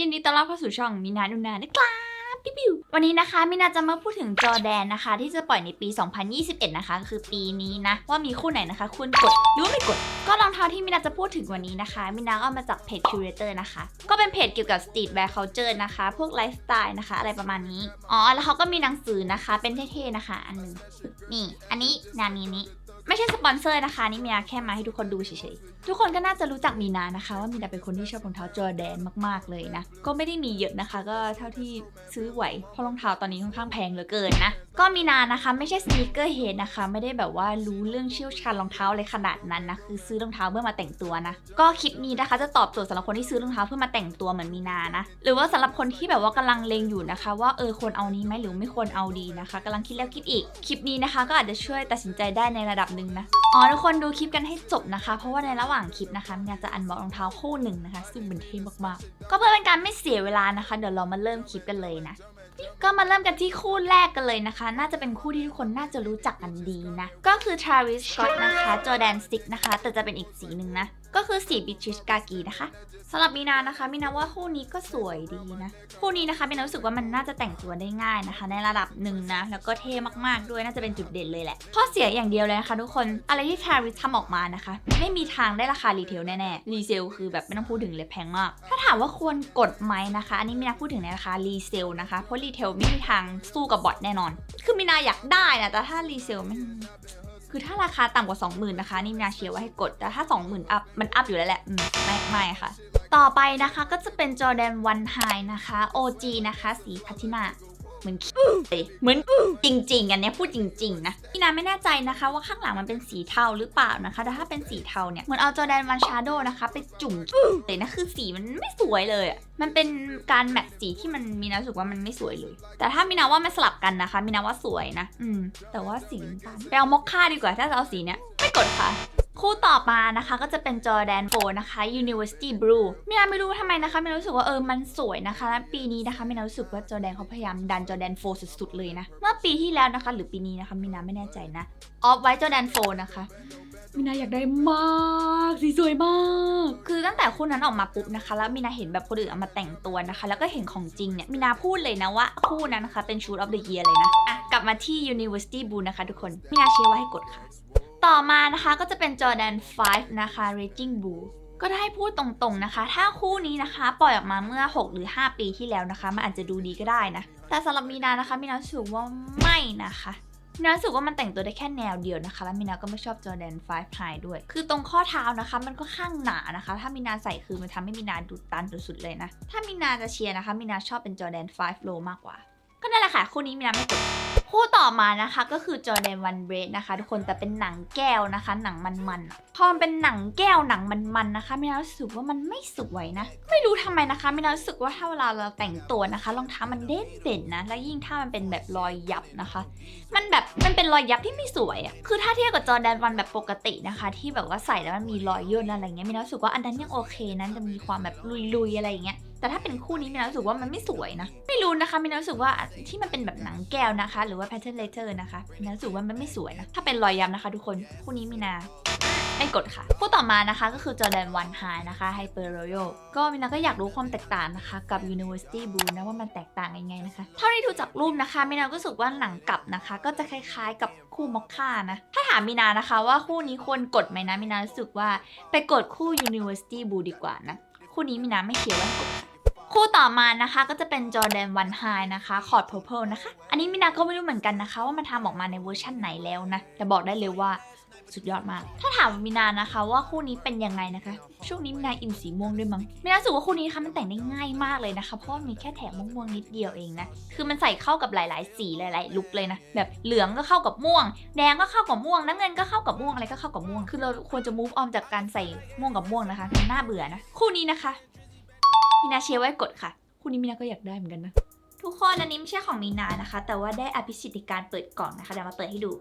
ยินดีต้อนรับเข้าสู่ช่องมินานุนานะครับปิ๊วปิ๊ววันนี้นะคะมินาจะมาพูดถึงจอแดนนะคะ ที่จะปล่อยในปี 2021 นะคะ คือปีนี้นะ ว่ามีคู่ไหนนะคะควรกดหรือว่าไม่กด ก็รองเท้าที่มินาจะพูดถึงวันนี้นะคะมินาก็เอามาจากเพจ Curator นะคะ ก็เป็นเพจเกี่ยวกับ Streetwear Culture นะคะ พวกไลฟ์สไตล์นะคะ อะไรประมาณนี้อ๋อแล้วเขาก็มีหนังสือนะคะ เป็นเท่ๆนะคะ อันหนึงนี่อันนี้นานี้นี้ ใช่สปอนเซอร์นะคะ นี่มีนาแค่มาให้ทุกคนดูเฉยๆ ทุกคนก็น่าจะรู้จักมีนานะคะ ว่ามีนาเป็นคนที่ชอบรองเท้าจอร์แดนมากๆเลยนะ ก็ไม่ได้มีเยอะนะคะ ก็เท่าที่ซื้อไหว เพราะรองเท้าตอนนี้ค่อนข้างแพงเหลือเกินนะ ก็มีนานะคะไม่ใช่สนีเกอร์เฮดนะคะ ไม่ได้แบบว่ารู้เรื่องเชี่ยวชาญรองเท้าอะไรขนาดนั้นนะ คือซื้อรองเท้าเพื่อมาแต่งตัวนะ ก็คลิปนี้นะคะจะตอบโจทย์สำหรับคนที่ซื้อรองเท้าเพื่อมาแต่งตัวเหมือนมีนานะ หรือว่าสำหรับคนที่แบบว่ากำลังเลงอยู่นะคะ ว่าเออควรเอานี้ไหมหรือไม่ควรเอาดีนะคะกำลังคิดแล้วคิดอีก คลิปนี้นะคะ ก็อาจจะช่วยตัดสินใจได้ในระดับหนึ่งนะ อ๋อทุกคนดูคลิปกันให้จบนะคะ เพราะว่าในระหว่างคลิปนะคะมีนาจะอันบอกรองเท้าคู่หนึ่งนะคะ ซึ่งเป็นเท่มากๆ ก็เพื่อเป็นการไม่เสียเวลานะคะ เดี๋ยวเรามาเริ่มคลิปกันเลยนะ ก็มาเริ่มกันที่คู่แรกกันเลยนะคะ น่าจะเป็นคู่ที่ทุกคนน่าจะรู้จักกันดีนะ ก็คือ Travis Scott นะคะ Jordan 6นะคะ แต่จะเป็นอีกสีหนึ่งนะก็คือสี British Khaki นะคะสำหรับมีนานะคะมีนาว่าคู่นี้ก็สวยดีนะคู่นี้นะคะมีนารู้สึกว่ามันน่าจะแต่งตัวได้ง่ายนะคะ ในระดับหนึ่งนะแล้วก็เท่มากๆด้วยน่าจะเป็นจุดเด่นเลยแหละข้อเสียอย่างเดียวเลยนะคะทุกคนอะไรที่ Travis ทำออกมานะคะ ไม่มีทางได้ราคารีเทลแน่ๆรีเซลคือแบบไม่ต้องพูดถึงเลยแพงมาก ถ้าถามว่าควรกดไหมนะคะ อันนี้มีนาพูดถึงในราคารีเซลนะคะเพราะรีเทลไม่มีทางสู้กับบอทแน่นอน คือมีนาอยากได้นะแต่ถ้ารีเซลมัน คือถ้าราคาต่ำกว่า 20,000นะคะนี่มีนาเชียร์ว่าให้กด แต่ถ้า 20,000 อัพ มันอัพอยู่แล้วแหละไม่ไม่ค่ะ ต่อไปนะคะก็จะเป็นจอแดนวันไฮนะคะ OG นะคะ สีพัทินา เหมือนขี้เลยเหมือนจริง ๆ อันเนี้ยพูดจริง ๆ นะพี่นาไม่แน่ใจนะคะ ว่าข้างหลังมันเป็นสีเทาหรือเปล่านะคะ แต่ถ้าเป็นสีเทาเนี่ยเหมือนเอาจอแดนวันชาโดนะคะ ไปจุ่มเลยนะคือสีมันไม่สวยเลยอะมันเป็นการแมทสีที่มันมีนารู้สึกว่ามันไม่สวยเลย แต่ถ้ามีนาว่ามันสลับกันนะคะ มีนาว่าสวยนะ อืม แต่ว่าสีน้ำตาลไปเอามอคค่าดีกว่าถ้าจะเอาสีเนี้ยไม่กดค่ะ คู่ต่อมานะคะก็จะเป็นจอแดนโฟนะคะ University Blue มินาไม่รู้ทำไมนะคะมินารู้สึกว่าเออมันสวยนะคะและปีนี้นะคะมินารู้สึกว่าจอแดนเขาพยายามดันจอแดนโฟสุดๆเลยนะ เมื่อปีที่แล้วนะคะ หรือปีนี้นะคะมินาไม่แน่ใจนะออฟไว้จอแดนโฟนะคะมินาอยากได้มากสีสวยมาก คือตั้งแต่คู่นั้นออกมาปุ๊บนะคะ แล้วมินาเห็นแบบคนอื่นเอามาแต่งตัวนะคะ แล้วก็เห็นของจริงเนี่ยมินาพูดเลยนะว่าคู่นั้นนะคะเป็นชุด of the year เลยนะอะกลับมาที่ University Blue นะคะ ทุกคนมินาเชื่อว่าให้กดค่ะ ต่อมานะคะก็จะเป็น Jordan 5 นะคะ Raging Bull ก็ได้พูดตรงๆนะคะ ถ้าคู่นี้นะคะ ปล่อยออกมาเมื่อ 6 หรือ 5 ปีที่แล้วนะคะมันอาจจะดูดีก็ได้นะ แต่สำหรับมีนานะคะมีนารู้สึกว่าไม่นะคะมีนารู้สึกว่ามันแต่งตัวได้แค่แนวเดียวนะคะ แล้วมีนาก็ไม่ชอบ Jordan 5 High ด้วย คือตรงข้อเท้านะคะ มันก็ข้างหนานะคะ ถ้ามีนาใส่คือมันทำให้มีนาดูตันสุดๆเลยนะ ถ้ามีนาจะเชียร์นะคะมีนาชอบเป็น Jordan 5 Low มากกว่า ก็นั่นแหละค่ะคู่นี้มีนาไม่กด คู่ต่อมานะคะก็คือ Jordan One Red นะคะ ทุกคนแต่เป็นหนังแก้วนะคะ หนังมันๆอพอมันเป็นหนังแก้วหนังมันๆนะคะไม่น่ารู้สึกว่ามันไม่สวยนะ ไม่รู้ทำไมนะคะไม่น่ารู้สึกว่าถ้าเวลาเราแต่งตัวนะคะรองเท้ามันเด่นเด่นนะแล้วยิ่งถ้ามันเป็นแบบรอยยับนะคะ มันแบบมันเป็นรอยยับที่ไม่สวยอะคือถ้าเทียบกับจอแดนวันแบบปกตินะคะ ที่แบบว่าใส่แล้วมันมีรอยย่นอะไรเงี้ยมีนารู้สึกว่าอันนั้นยังโอเคนั้นจะมีความแบบลุยๆอะไรอย่างเงี้ย แต่ถ้าเป็นคู่นี้มีนารู้สึกว่ามันไม่สวยนะ ไม่รู้นะคะมีนารู้สึกว่าที่มันเป็นแบบหนังแก้วนะคะ หรือว่า pattern leather นะคะมีนารู้สึกว่ามันไม่สวยนะ ถ้าเป็นรอยย้ำนะคะทุกคน คู่นี้มีนาไม่กดค่ะ คู่ต่อมานะคะก็คือ Jordan One High นะคะ Hyper Royal ก็มินาก็อยากรู้ความแตกต่างนะคะ กับ University Blue นะว่ามันแตกต่างยังไงนะคะ เท่าที่ดูจากรูปนะคะมินาก็รู้สึกว่าหนังกลับนะคะ ก็จะคล้ายๆกับคู่มอคค่านะ ถ้าถามมินานะคะว่าคู่นี้ควรกดไหมนะมินารู้สึกว่าไปกดคู่ University Blue ดีกว่านะ คู่นี้มินาไม่เชียร์ว่ากด คู่ต่อมานะคะก็จะเป็น Jordan One High นะคะคอร์ด Purple นะคะ อันนี้มินาก็ไม่รู้เหมือนกันนะคะ ว่ามันทำออกมาในเวอร์ชั่นไหนแล้วนะ แต่บอกได้เลยว่าสุดยอดมาก ถ้าถามมินานะคะว่าคู่นี้เป็นยังไงนะคะ ช่วงนี้มินาอินสีม่วงด้วยมั้งมินารู้สึกว่าคู่นี้นะคะมันแต่งได้ง่ายมากเลยนะคะ เพราะว่ามีแค่แถบม่วงๆนิดเดียวเองนะ คือมันใส่เข้ากับหลาย ๆ สีหลาย ๆ ลุคเลยนะ แบบเหลืองก็เข้ากับม่วง แดงก็เข้ากับม่วง น้ำเงินก็เข้ากับม่วง อะไรก็เข้ากับม่วง คือเราควรจะ move on จากการใส่ม่วงกับม่วงนะคะมันน่าเบื่อนะ คู่นี้นะคะ มินาเชียร์ไว้กดค่ะ คู่นี้มินาก็อยากได้เหมือนกันนะ ทุกคนอันนี้ไม่ใช่ของมีนานะคะ แต่ว่าได้อภิสิทธิการเปิดกล่องนะคะเดี๋ยวมาเปิดให้ดู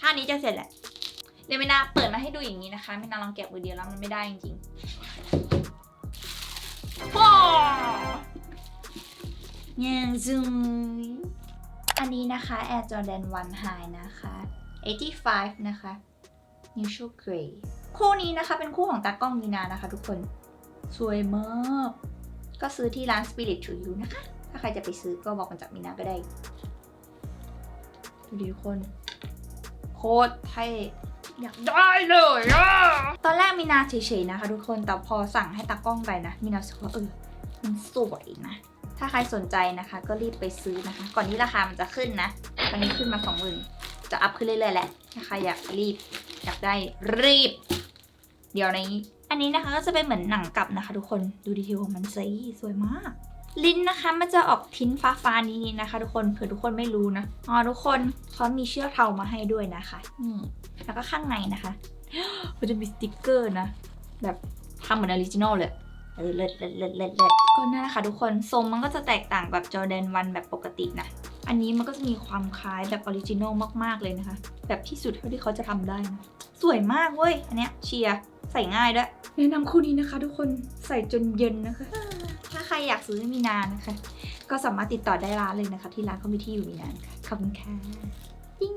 ท่านี้จะเสร็จแหละเดี๋ยวมินาเปิดมาให้ดูอย่างนี้นะคะมินาลองแกะมือเดียวแล้วมันไม่ได้จริงๆว้าวยังซุงอันนี้นะคะ Air Jordan 1 High นะคะ 85 นะคะ Neutral Gray คู่นี้นะคะเป็นคู่ของตากล้องมีนานะคะทุกคน สวยมาก ก็ซื้อที่ร้าน Spirit to You นะคะ ถ้าใครจะไปซื้อก็บอกมาจากมีนาก็ได้ ดูดิทุกคน โคตรเท่อยากได้เลยอะตอนแรกมีนาเฉยๆนะคะทุกคน แต่พอสั่งให้ตากล้องไปนะมีนารู้สึกว่าเออ มันสวยนะ ถ้าใครสนใจนะคะ ก็รีบไปซื้อนะคะ ก่อนที่ราคามันจะขึ้นนะ ตอนนี้ขึ้นมาสองหมื่นจะอัพขึ้นเรื่อยๆแหละ ถ้าใครอยากรีบ อยากได้รีบ เดี๋ยวนี้ อันนี้นะคะก็จะเป็นเหมือนหนังกลับนะคะ ทุกคนดูดีเทลของมันสิสวยมาก ลิ้นนะคะมันจะออกทิ้นฟ้าฟ้านี้นะคะ ทุกคนเผื่อทุกคนไม่รู้นะอ๋อทุกคนเขามีเชือกเทามาให้ด้วยนะคะนี่แล้วก็ข้างในนะคะมันจะมีสติกเกอร์นะ แบบทำเหมือนออริจินอลเลยเออเลิศเลิศเลิศเลิศเลิศก็นั่นแหละค่ะทุกคนทรงมันก็จะแตกต่างกับจอแดนวันแบบปกตินะอันนี้มันก็จะมีความคล้ายแบบออริจินอลมากๆเลยนะคะ แบบที่สุดเท่าที่เขาจะทำได้นะสวยมากเว้ยอันเนี้ยเชียร์ ใส่ง่ายด้วยแนะนำคู่นี้นะคะ ทุกคนใส่จนเย็นนะคะ ถ้าใครอยากซื้อให้มีนานนะคะ ก็สามารถติดต่อได้ร้านเลยนะคะ ที่ร้านเขามีที่อยู่มีนานค่ะขอบคุณค่ะติ้ง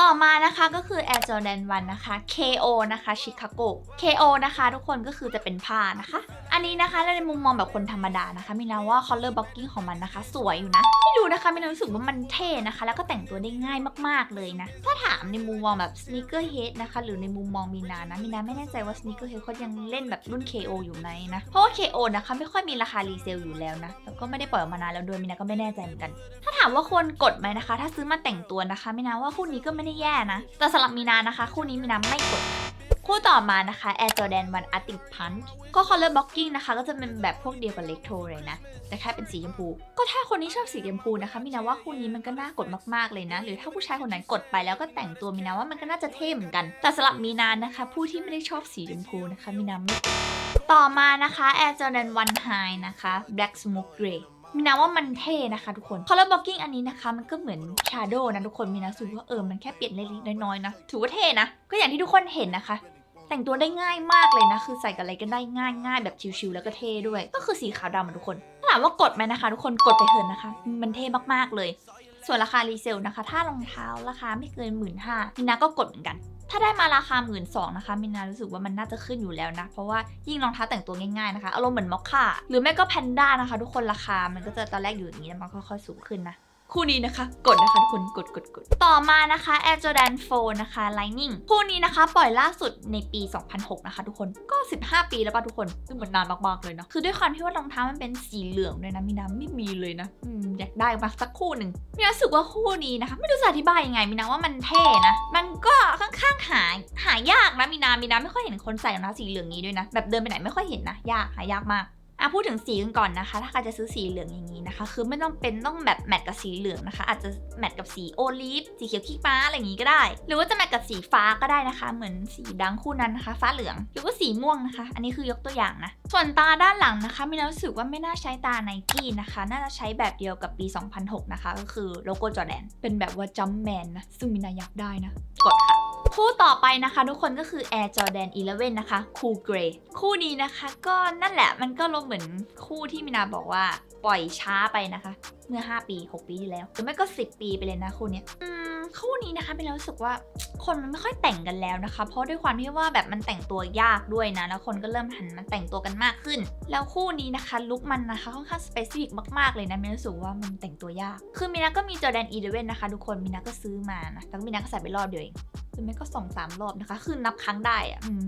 ต่อมานะคะก็คือ Air Jordan 1 นะคะ KO นะคะ Chicago KO นะคะ ทุกคนก็คือจะเป็นผ้านะคะ อันนี้นะคะในมุมมองแบบคนธรรมดานะคะมินาว่า color blocking ของมันนะคะ สวยอยู่นะไม่ รู้นะคะมินารู้สึกว่ามันเท่นะคะ แล้วก็แต่งตัวได้ง่ายมาก ๆเลยนะ ถ้าถามในมุมมองแบบ sneaker head นะคะ หรือในมุมมองมีนานะมินาไม่แน่ใจว่า sneaker head เขายังเล่นแบบรุ่น KO อยู่ไหมนะ เพราะว่า KO นะคะไม่ค่อยมีราคารีเซลอยู่แล้วนะแล้วก็ไม่ได้ปล่อยออกมานานแล้วด้วยมินาก็ไม่แน่ใจเหมือนกัน ถ้าถามว่าควรกดไหมนะคะ ถ้าซื้อมาแต่งตัวนะคะมินาว่าคู่นี้ก็ไม่ได้แย่นะ แต่สำหรับมีนานะคะ คู่นี้มีนาไม่กด คู่ต่อมานะคะ Air Jordan 1 Artic Punch ก็ color blocking นะคะ ก็จะเป็นแบบพวกเดียวกับ Electro เลยนะ แต่แค่เป็นสีชมพู ก็ถ้าคนที่ชอบสีชมพูนะคะมินาว่าคู่นี้มันก็น่ากดมากๆเลยนะ หรือถ้าผู้ชายคนไหนกดไปแล้วก็แต่งตัวมินาว่ามันก็น่าจะเท่เหมือนกัน แต่สำหรับมีนานะคะ ผู้ที่ไม่ได้ชอบสีชมพูนะคะมินาไม่ต่อมานะคะ Air Jordan 1 High นะคะ Black Smoke Gray มินาว่ามันเท่นะคะทุกคน color blocking อันนี้นะคะมันก็เหมือน shadow นะทุกคนมินาสูว่าเออ มันแค่เปลี่ยนเล็กๆน้อยๆนะ ถือว่าเท่นะ ก็อย่างที่ทุกคนเห็นนะคะ แต่งตัวได้ง่ายมากเลยนะ คือใส่กับอะไรก็ได้ง่ายง่ายแบบชิวๆแล้วก็เท่ด้วย ก็คือสีขาวดำทุกคนถามว่ากดไหมนะคะ ทุกคนกดไปเถอะนะคะ มันเท่มากๆเลย ส่วนราคารีเซลนะคะ ถ้ารองเท้าราคาไม่เกินหมื่นห้ามินาก็กดเหมือนกัน ถ้าได้มาราคาหมื่นสองนะคะมินารู้สึกว่ามันน่าจะขึ้นอยู่แล้วนะ เพราะว่ายิ่งรองเท้าแต่งตัวง่ายๆนะคะอารมณ์เหมือนมอคค่าหรือไม่ก็แพนด้านะคะ ทุกคนราคามันก็จะตอนแรกอยู่อย่างนี้แล้วมันค่อยๆสูงขึ้นนะ คู่นี้นะคะ กดนะคะทุกคนกดกดกดต่อมานะคะ Air Jordan 4 นะคะ Lightning คู่นี้นะคะ ปล่อยล่าสุดในปี 2006 นะคะ ทุกคนก็ 15 ปีแล้วป่ะทุกคนซึ่งมันนานมากๆเลยเนาะคือด้วยความที่ว่ารองเท้ามันเป็นสีเหลืองด้วยนะมีน้ำไม่มีเลยนะอืมอยากได้มาสักคู่หนึ่งมีรู้สึกว่าคู่นี้นะคะ ไม่รู้จะอธิบายยังไงมีนาว่ามันเท่นะ มันก็ค่อนข้างหาหายากนะมีนามีนาไม่ค่อยเห็นคนใส่รองเท้าสีเหลืองนี้ด้วยนะแบบเดินไปไหนไม่ค่อยเห็นนะยากหายากมาก อะพูดถึงสีกันก่อนนะคะ ถ้าใครจะซื้อสีเหลืองอย่างนี้นะคะ คือไม่ต้องเป็นต้องแบบแมทกับสีเหลืองนะคะ อาจจะแมทกับสีโอลีฟสีเขียวขี้ฟ้าอะไรอย่างนี้ก็ได้ หรือว่าจะแมทกับสีฟ้าก็ได้นะคะ เหมือนสีดังคู่นั้นนะคะ ฟ้าเหลือง หรือว่าสีม่วงนะคะ อันนี้คือยกตัวอย่างนะ ส่วนตาด้านหลังนะคะมินารู้สึกว่าไม่น่าใช้ตาไนกี้นะคะ น่าจะใช้แบบเดียวกับปี 2006 นะคะ ก็คือโลโก้จอแดน เป็นแบบว่าจัมแมนนะ ซึ่งมินาอยากได้นะ กดค่ะ คู่ต่อไปนะคะ ทุกคนก็คือ Air Jordan 11 นะคะ Cool Grey คู่นี้นะคะก็นั่นแหละมันก็ลงเหมือนคู่ที่มินาบอกว่าปล่อยช้าไปนะคะ เมื่อ 5 ปี 6 ปีที่แล้ว หรือไม่ก็ 10 ปีไปเลยนะคู่นี้คู่นี้นะคะเป็นรู้สึกว่าคนมันไม่ค่อยแต่งกันแล้วนะคะ เพราะด้วยความที่ว่าแบบมันแต่งตัวยากด้วยนะ แล้วคนก็เริ่มหันมาแต่งตัวกันมากขึ้น แล้วคู่นี้นะคะลุคมันนะคะค่อนข้างสเปซิฟิกมากๆเลยนะมินารู้สึกว่ามันแต่งตัวยาก คือมินาก็มี Jordan 11นะคะทุกคนมินาก็ซื้อมานะแต่มินาก็ใส่ไปรอบเดียวเอง หรือไม่ก็สองสามรอบนะคะ คือนับครั้งได้อะอืม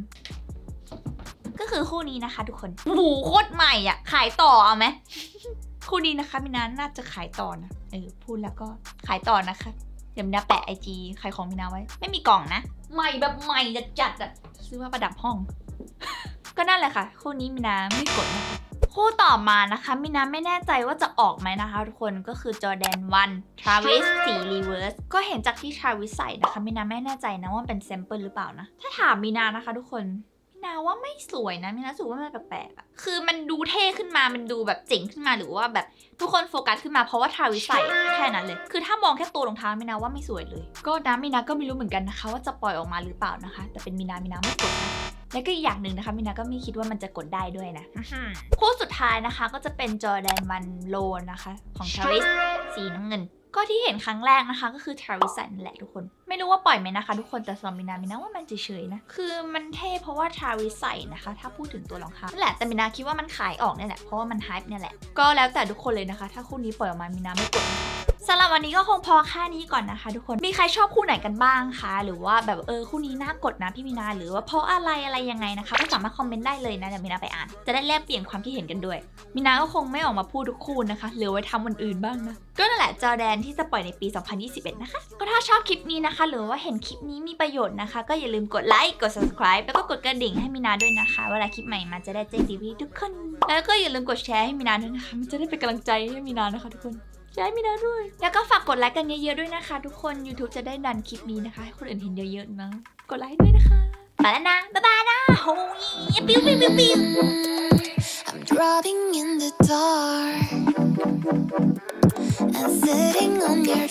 ก็คือคู่นี้นะคะ ทุกคนโอ้โหโคตรใหม่อะ ขายต่อเอาไหมคู่นี้นะคะมินาน่าจะขายต่อนะเออพูดแล้วก็ขายต่อนะคะ เดี๋ยวมินาแปะไอจีขายของมินาไว้ ไม่มีกล่องนะ ใหม่แบบใหม่จัดจัดๆอะซื้อมาประดับห้อง ก็นั่นแหละค่ะ คู่นี้มินาไม่กดนะคะ คู่ต่อมานะคะมินาไม่แน่ใจว่าจะออกไหมนะคะ ทุกคนก็คือ Jordan 1 Travis สี Reverse ก็เห็นจากที่ Travis ใส่นะคะมินาไม่แน่ใจนะว่ามันเป็นแซมเปิลหรือเปล่านะ ถ้าถามมินานะคะ ทุกคนมินาว่าไม่สวยนะมินารู้สึกว่ามันแปลกๆอะคือมันดูเท่ขึ้นมามันดูแบบเจ๋งขึ้นมาหรือว่าแบบทุกคนโฟกัสขึ้นมาเพราะว่า Travis ใส่แค่นั้นเลย คือถ้ามองแค่ตัวรองเท้ามินาว่าไม่สวยเลย ก็นะมินาก็ไม่รู้เหมือนกันนะคะ ว่าจะปล่อยออกมาหรือเปล่านะคะ แต่เป็นมินามินาไม่กดนะ แล้วก็อีกอย่างหนึ่งนะคะมินาก็ไม่คิดว่ามันจะกดได้ด้วยนะ คู่สุดท้ายนะคะก็จะเป็นจอแดนวันโลนะคะ ของทาริสสีน้ำเงิน ก็ที่เห็นครั้งแรกนะคะ ก็คือทาวิสันแหละทุกคน ไม่รู้ว่าปล่อยไหมนะคะ ทุกคนแต่สำหรับมินามินาว่ามันเฉยๆนะ คือมันเท่เพราะว่าทาวิสันนะคะ ถ้าพูดถึงตัวรองเท้านั่นแหละแต่มินาคิดว่ามันขายออกเนี่ยแหละเพราะว่ามันฮป์เนี่ยแหละก็แล้วแต่ทุกคนเลยนะคะ ถ้าคู่นี้ปล่อยออกมามินาไม่กดนะคะ สำหรับวันนี้ก็คงพอแค่นี้ก่อนนะคะ ทุกคน มีใครชอบคู่ไหนกันบ้างคะ หรือว่าแบบเออคู่นี้น่ากดนะพี่มินา หรือว่าเพราะอะไรอะไรยังไงนะคะ ก็สามารถคอมเมนต์ได้เลยนะเดี๋ยวมินาไปอ่าน จะได้แลกเปลี่ยนความคิดเห็นกันด้วยมินาก็คงไม่ออกมาพูดทุกคู่นะคะเหลือไว้ทำวันอื่นบ้างนะ ก็นั่นแหละจอแดนที่จะปล่อยในปี 2021 นะคะ ก็ถ้าชอบคลิปนี้นะคะ หรือว่าเห็นคลิปนี้มีประโยชน์นะคะ ก็อย่าลืมกดไลค์ กด subscribe แล้วก็กดกระดิ่งให้มินาด้วยนะคะ เวลาคลิปใหม่มาจะได้แจ้งเตือนพี่ทุกคน แล้วก็อย่าลืมกดแชร์ให้มินาด้วยนะคะ มันจะได้เป็นกำลังใจให้มินานะคะทุกคน แชร์ให้มินาด้วย แล้วก็ฝากกดไลค์กันเยอะๆด้วยนะคะ ทุกคน YouTube จะได้ดันคลิปนี้นะคะให้คนอื่นเห็นเยอะๆนะกดไลค์ด้วยนะคะไปแล้วนะบ๊ายบายนะโอ้ยปิ้วปิ้วปิ้วปิ้ว I'm driving in the dark and sitting on your